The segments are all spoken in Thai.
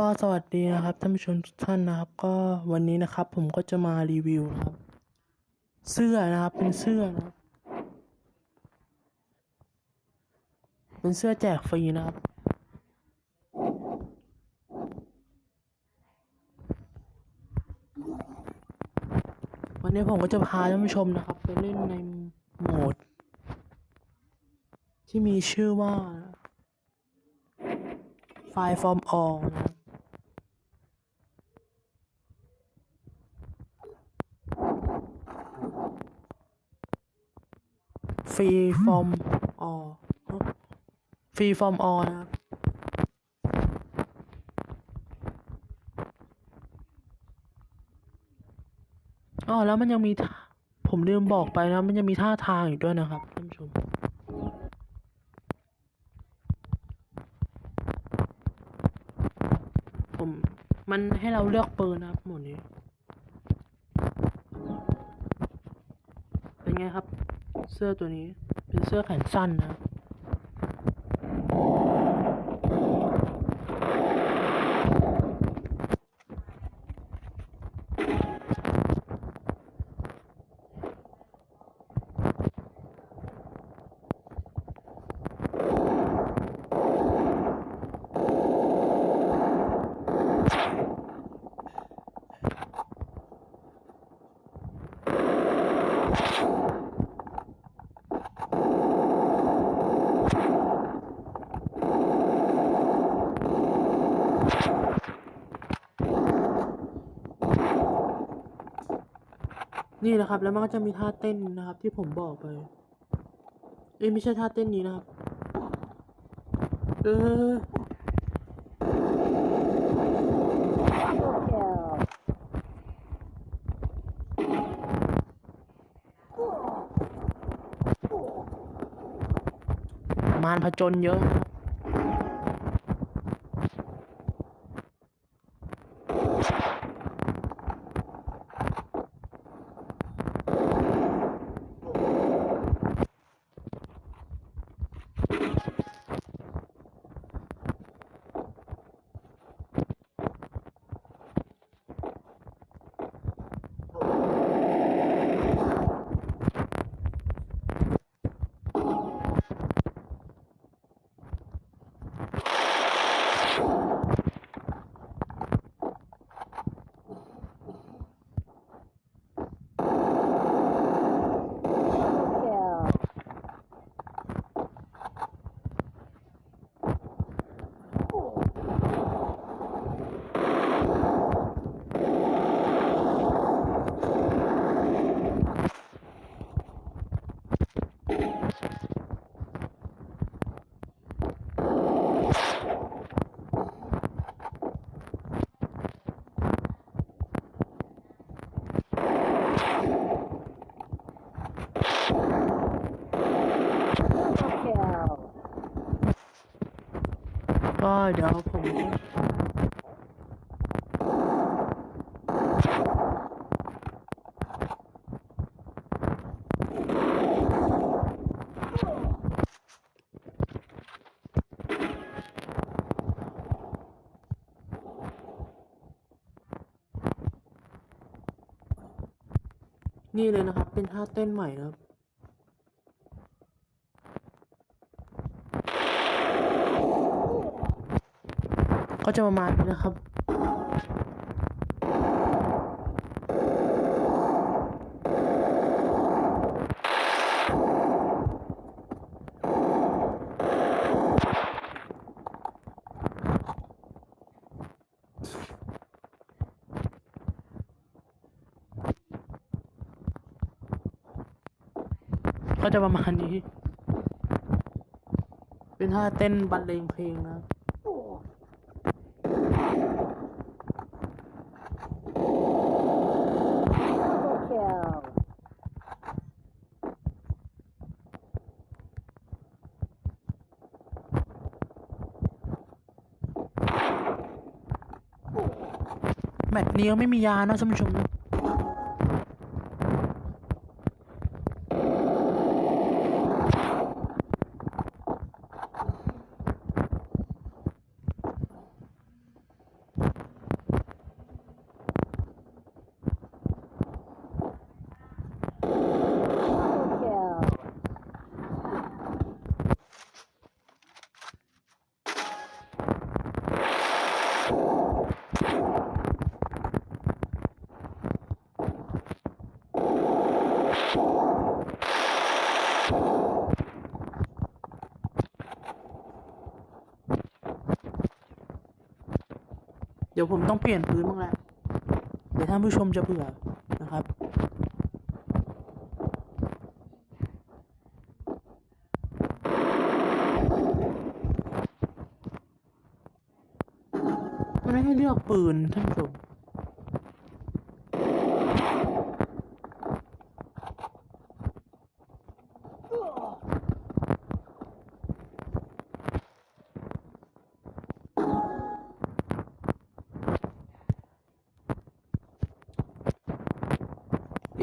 ก็สวัสดีนะครับท่านผู้ชมทุกท่านนะครับ ก็วันนี้นะครับ ผมก็จะมารีวิวนะครับ เสื้อนะครับเป็นเสื้อนะเป็นเสื้อแจกฟรีนะครับ วันนี้ผมก็จะพาท่านผู้ชมนะครับ ไปเล่นในโหมด ที่มีชื่อว่าไฟล์ from all นะ ฟรี from all ฟรี from all นะครับอ๋อแล้วมันยังมี ผมลืมบอกไปนะ มันยังมีท่าทางอีกด้วยนะครับท่านผู้ชมผมมันให้เราเลือกปืนนะครับหมดนี้ เป็นไงครับ เสื้อตัวนี้เป็นเสื้อแขนสั้นนะ นี่นะครับ แล้วมันก็จะมีท่าเต้นนะครับ ที่ผมบอกไป เอ้ยไม่ใช่ท่าเต้นนี้นะครับ เออมารผจญเยอะนะครับ ก็ เดี๋ยวผมนี่เลยนะครับ เป็นท่าเต้นใหม่นะครับ ก็จะประมาณนี้นะครับก็จะประมาณนี้ เป็นท่าเต้นบรรเลงเพลงนะครับ แมตช์นี้ก็ไม่มียานะท่านผู้ชมนะ เดี๋ยวผมต้องเปลี่ยนพื้นบ้างแหละเดี๋ยวท่านผู้ชมจะเบื่อนะครับ ไม่ให้เลือกปืนท่านผู้ชม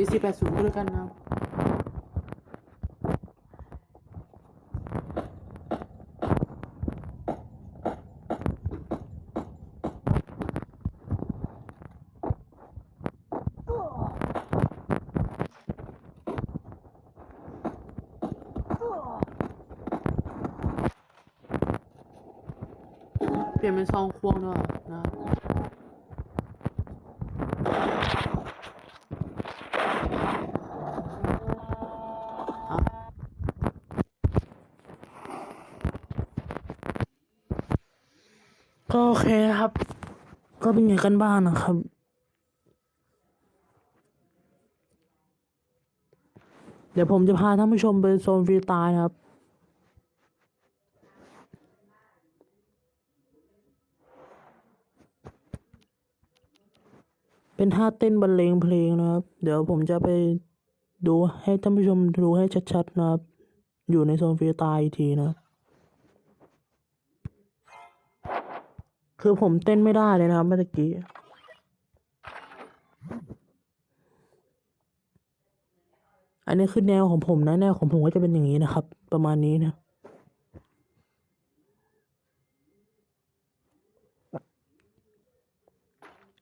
ดีซีแปดศูนย์ก็แล้วกันนะครับเปลี่ยนเป็นซองควงด้วยนะครับครับ ก็โอเคครับ ก็เป็นอย่างกันบ้างนะครับ เดี๋ยวผมจะพาท่านผู้ชมไปโซนฟรีตล์นะครับ เป็นท่าเต้นบรรเลงเพลงนะครับ เดี๋ยวผมจะไปดูให้ท่านผู้ชมดูให้ชัดๆนะครับ อยู่ในโซนฟรีตล์อีกทีนะครับ คือผมเต้นไม่ได้เลยนะครับเมื่อกี้อันนี้คือแนวของผมนะแนวของผมก็จะเป็นอย่างนี้นะครับ ประมาณนี้นะ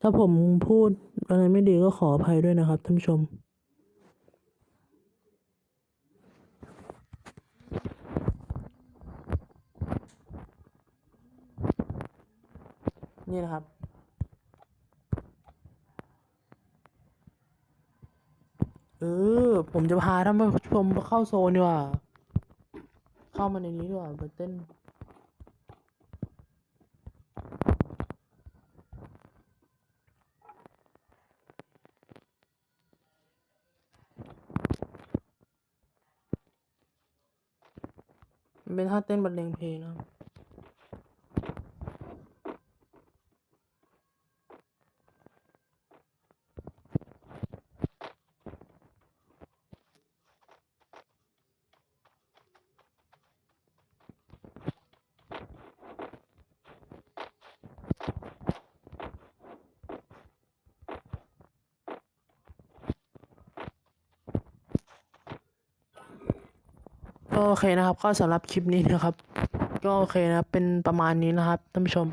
ถ้าผมพูดอะไรไม่ดีก็ขออภัยด้วยนะครับท่านผู้ชม นี่นะครับ เออ ผมจะพาท่านผู้ชมเข้าโซนดีกว่า เข้ามาในนี้ดีกว่าไปเต้นมันเป็นท่าเต้นบรรเลงเพลงนะครับ ก็โอเคนะครับ ก็สำหรับคลิปนี้นะครับ ก็โอเคนะครับ เป็นประมาณนี้นะครับท่านผู้ชม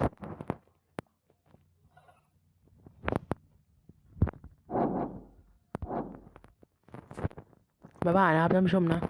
บ๊ายบายนะครับท่านผู้ชมนะ